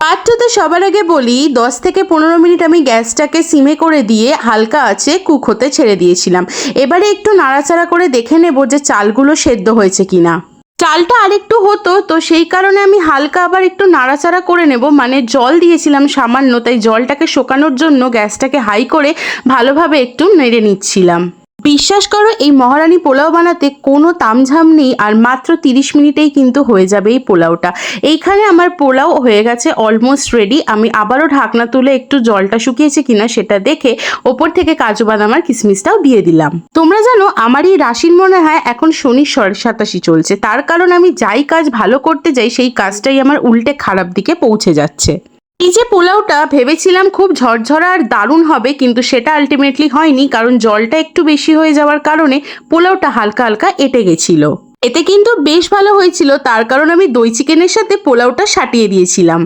পাত্রতে সবার আগে বলি, দশ থেকে পনেরো মিনিট আমি গ্যাসটাকে সিমে করে দিয়ে হালকা আছে কুক হতে ছেড়ে দিয়েছিলাম। এবারে একটু নাড়াচাড়া করে দেখে নেব যে চালগুলো সেদ্ধ হয়েছে কিনা। চালটা আরেকটু হতো, তো সেই কারণে আমি হালকা আবার একটু নাড়াচাড়া করে নেব। মানে জল দিয়েছিলাম সামান্য, তাই জলটাকে শোকানোর জন্য গ্যাসটাকে হাই করে ভালোভাবে একটু নেড়ে নিচ্ছিলাম। বিশ্বাস করো, এই মহারানী পোলাও বানাতে কোনো তামঝাম নেই আর মাত্র তিরিশ মিনিটেই কিন্তু হয়ে যাবে এই পোলাওটা। এইখানে আমার পোলাও হয়ে গেছে অলমোস্ট রেডি আমি আবারও ঢাকনা তুলে একটু জলটা শুকিয়েছে কিনা সেটা দেখে ওপর থেকে কাজু বাদাম আর কিশমিশটাও দিয়ে দিলাম। তোমরা জানো, আমার এই রাশির মনে হয় এখন শনি সাতাশি চলছে। তার কারণ আমি যাই কাজ ভালো করতে যাই, সেই কাজটাই আমার উল্টে খারাপ দিকে পৌঁছে যাচ্ছে। এই যে পোলাওটা ভেবেছিলাম খুব ঝরঝরা আর দারুণ হবে, কিন্তু সেটা আলটিমেটলি হয়নি, কারণ জলটা একটু বেশি হয়ে যাওয়ার কারণে পোলাওটা হালকা হালকা এটে গেছিল। এতে কিন্তু বেশ ভালো হয়েছিল, তার কারণ আমি দই চিকেনের সাথে পোলাওটা সাটিয়ে দিয়েছিলাম।